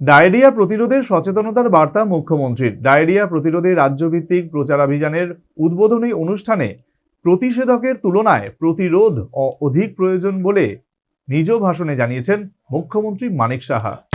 Diarrhoea প্রতিরোধের সচেতনতার বার্তা মুখ্যমন্ত্রীর। ডায়রিয়া প্রতিরোধে রাজ্যভিত্তিক প্রচারাভিযানের উদ্বোধনী অনুষ্ঠানে প্রতিষেধকের তুলনায় প্রতিরোধ অধিক প্রয়োজন বলে নিজ ভাষণে জানিয়েছেন মুখ্যমন্ত্রী মানিক সাহা।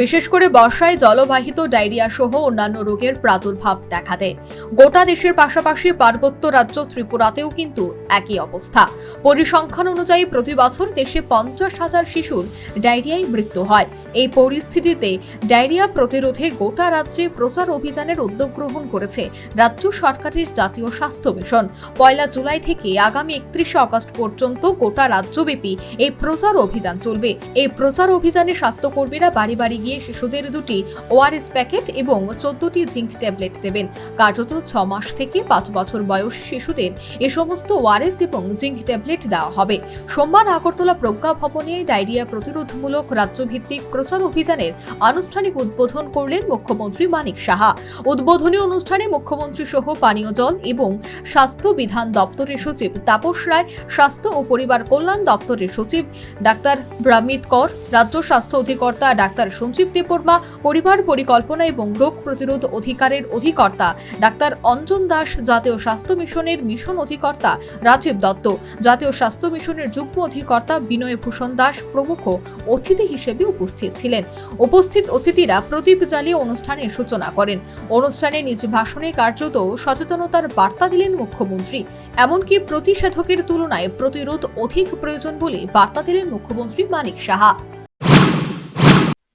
বিশেষ করে বর্ষায় জলবাহিত ডায়রিয়া সহ অন্যান্য রোগের প্রাদুর্ভাব দেখা দেয় গোটা দেশের পাশাপাশি পার্বত্য রাজ্য ত্রিপুরাতেও কিন্তু একই অবস্থা। পরিসংখ্যান অনুযায়ী প্রতি বছর দেশে পঞ্চাশ হাজার শিশুর ডায়রিয়ায় মৃত্যু হয়। এই পরিস্থিতিতে ডায়রিয়া প্রতিরোধে গোটা রাজ্যে প্রচার অভিযানের উদ্যোগ গ্রহণ করেছে রাজ্য সরকারের জাতীয় স্বাস্থ্য মিশন। পয়লা জুলাই থেকে আগামী একত্রিশে আগস্ট পর্যন্ত গোটা রাজ্যব্যাপী এই প্রচার অভিযান চলবে। এই প্রচার অভিযানে স্বাস্থ্যকর্মীরা বাড়ি বাড়ি গিয়ে শিশুদের দুটি ওআরএস প্যাকেট এবং চোদ্দটি জিঙ্ক ট্যাবলেট দেবেন। কার্যত ছ মাস থেকে পাঁচ বছর বয়স শিশুদের এ সমস্ত ওআরএস এবং জিঙ্ক ট্যাবলেট দেওয়া হবে। সোমবার আগরতলা প্রজ্ঞা ভবনে ডায়রিয়া প্রতিরোধমূলক রাজ্যভিত্তিক প্রচার অভিযানের আনুষ্ঠানিক উদ্বোধন করলেন মুখ্যমন্ত্রী মানিক সাহা। উদ্বোধনী অনুষ্ঠানে মুখ্যমন্ত্রী সহ পানীয় জল এবং স্বাস্থ্য বিধান দপ্তরের সচিব তাপস রায়, স্বাস্থ্য ও পরিবার কল্যাণ দপ্তরের সচিব ডাক্তার ব্রামিত কর, রাজ্য স্বাস্থ্য অধিকর্তা ডাক্তার সঞ্জীব দেববর্মা, পরিবার পরিকল্পনা এবং রোগ প্রতিরোধ অধিকারের অধিকর্তা। ডাক্তার অঞ্জন দাস, জাতীয় স্বাস্থ্য মিশনের মিশন অধিকর্তা রাজীব দত্ত। জাতীয় স্বাস্থ্য মিশনের যুগ্ম অধিকর্তা বিনয় ভূষণ দাস প্রমুখ অতিথি হিসেবে উপস্থিত ছিলেন। উপস্থিত অতিথিরা প্রদীপ জ্বালিয়ে অনুষ্ঠানের সূচনা করেন। অনুষ্ঠানে নিজ ভাষণে কার্যত সচেতনতার বার্তা দিলেন মুখ্যমন্ত্রী। এমনকি প্রতিষেধকের তুলনায় প্রতিরোধ অধিক প্রয়োজন বলে বার্তা দিলেন মুখ্যমন্ত্রী মানিক সাহা।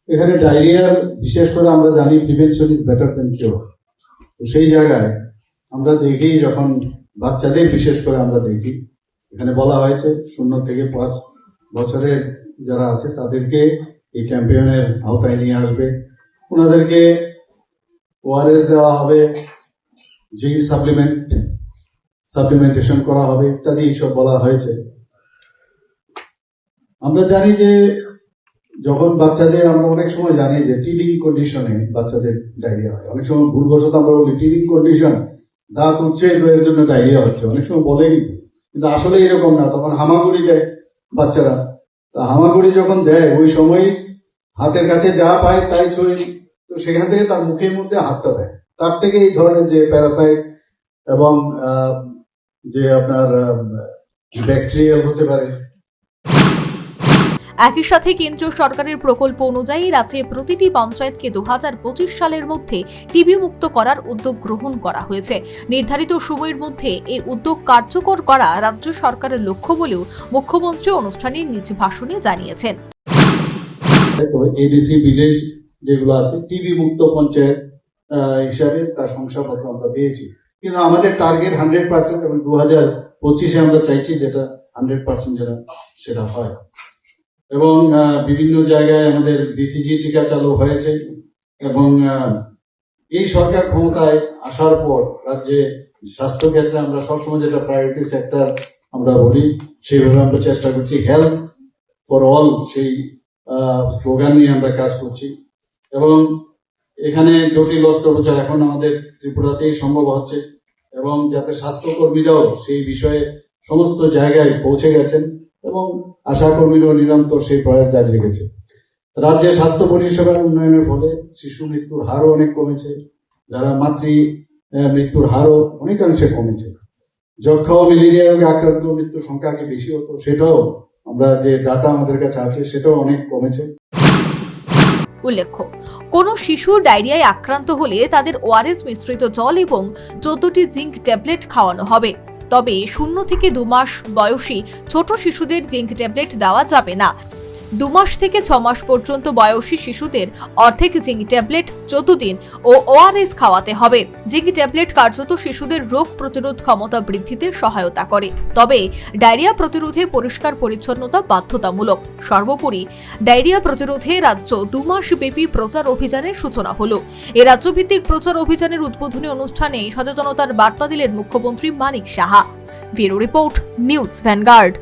এখানে ডায়রিয়ার বিশেষ করে আমরা জানি prevention is better than cure তো সেই জায়গায় আমরা দেখি যখন বাচ্চাদের, বিশেষ করে আমরা দেখি, এখানে বলা হয়েছে শূন্য থেকে পাঁচ বছরের যারা আছে তাদেরকে এই ক্যাম্পেইনের আওতায় নিয়ে আসবে। ওনাদেরকে ওআরএস দেওয়া হবে জিঙ্ক সাপ্লিমেন্ট সাপ্লিমেন্টেশন করা হবে ইত্যাদি এইসব বলা হয়েছে। আমরা জানি যে যখন বাচ্চাদের আমরা অনেক সময় জানি যে টিডিং কন্ডিশনে বাচ্চাদের ডায়রিয়া হয়। অনেক সময় ভুলবশত আমরা বলি টিডিং কন্ডিশন দাঁত উঠছে তো এর জন্য ডায়রিয়া হচ্ছে। অনেক সময় বলে কিন্তু। কিন্তু আসলে এরকম না। তখন হামাগুড়ি দেয় বাচ্চারা। তা হামাগুড়ি যখন দেয়, ওই সময় হাতের কাছে যা পায় তাই ছুঁয়ে তো সেখান থেকে তার মুখের মধ্যে হাতটা দেয়। তার থেকে এই ধরনের যে প্যারাসাইট এবং যে আপনার ব্যাকটেরিয়াল হতে পারে একই সাথে কেন্দ্রীয় সরকারের প্রকল্প অনুযায়ী রাজ্যে প্রতিটি পঞ্চায়েতকে দুহাজার পঁচিশ সালের মধ্যে টিবি মুক্ত করার উদ্যোগ গ্রহণ করা হয়েছে। নির্ধারিত সময়ের মধ্যে এই উদ্যোগ কার্যকর করা রাজ্য সরকারের লক্ষ্য বলেও মুখ্যমন্ত্রী অনুষ্ঠানে নিজ ভাষণে জানিয়েছেন। যেগুলো আছে টিবি মুক্ত পঞ্চায়েত হিসাবে তার আমরা পেয়েছি। কিন্তু আমাদের টার্গেট হান্ড্রেড পার্সেন্ট এবং দু হাজার পঁচিশে আমরা চাইছি যেটা হান্ড্রেড পার্সেন্ট যেটা সেটা হয়। এবং বিভিন্ন জায়গায় আমাদের বিসিজি টিকা চালু হয়েছে এবং এই সরকার ক্ষমতায় আসার পর রাজ্যে স্বাস্থ্য ক্ষেত্রে আমরা সবসময় যেটা প্রায়োরিটি সেক্টর আমরা বলি, সেইভাবে আমরা চেষ্টা করছি হেলথ ফর অল সেই স্লোগান নিয়ে আমরা কাজ করছি। এবং এখানে জটিল অস্ত্রোপচার এখন আমাদের ত্রিপুরাতেই সম্ভব হচ্ছে এবং যাতে স্বাস্থ্যকর্মীরাও সেই বিষয়ে সমস্ত জায়গায় পৌঁছে গেছেন এবং আশাকর্মীরাও নিরন্তর সেই প্রয়াস জারি রেখেছে। রাজ্যে স্বাস্থ্য পরিষেবার উন্নয়নের ফলে শিশু মৃত্যুর হারও অনেক কমেছে, যারা মাতৃ মৃত্যুর হারও অনেকাংশে কমেছে। যক্ষা ও ম্যালেরিয়া রোগে আক্রান্ত, মৃত্যুর সংখ্যা আগে বেশি হতো, সেটাও আমরা যে ডাটা আমাদের কাছে আছে, সেটাও অনেক কমেছে। উল্লেখ্য, কোনো শিশু ডায়রিয়ায় আক্রান্ত হলে তাদের ওআরএস মিশ্রিত জল এবং চোদ্দটি জিঙ্ক ট্যাবলেট খাওয়ানো হবে। তবে শূন্য থেকে দু মাস বয়সী ছোট শিশুদের জিঙ্ক ট্যাবলেট দেওয়া যাবে না। দু মাস থেকে ছ মাস পর্যন্ত বয়সী শিশুদের অর্ধেক জিঙ্ক ট্যাবলেট চোদ্দ দিন ও ওআরএস খাওয়াতে হবে। জিঙ্ক ট্যাবলেট কার্যত শিশুদের রোগ প্রতিরোধ ক্ষমতা বৃদ্ধিতে সহায়তা করে। তবে ডায়রিয়া প্রতিরোধে পরিষ্কার পরিচ্ছন্নতা বাধ্যতামূলক। সর্বোপরি, ডায়রিয়া প্রতিরোধে রাজ্য দু মাস ব্যাপী প্রচার অভিযানের সূচনা হল। এ রাজ্যভিত্তিক প্রচার অভিযানের উদ্বোধনী অনুষ্ঠানে সচেতনতার বার্তা দিলেন মুখ্যমন্ত্রী Manik Saha. Bureau report, news Vanguard.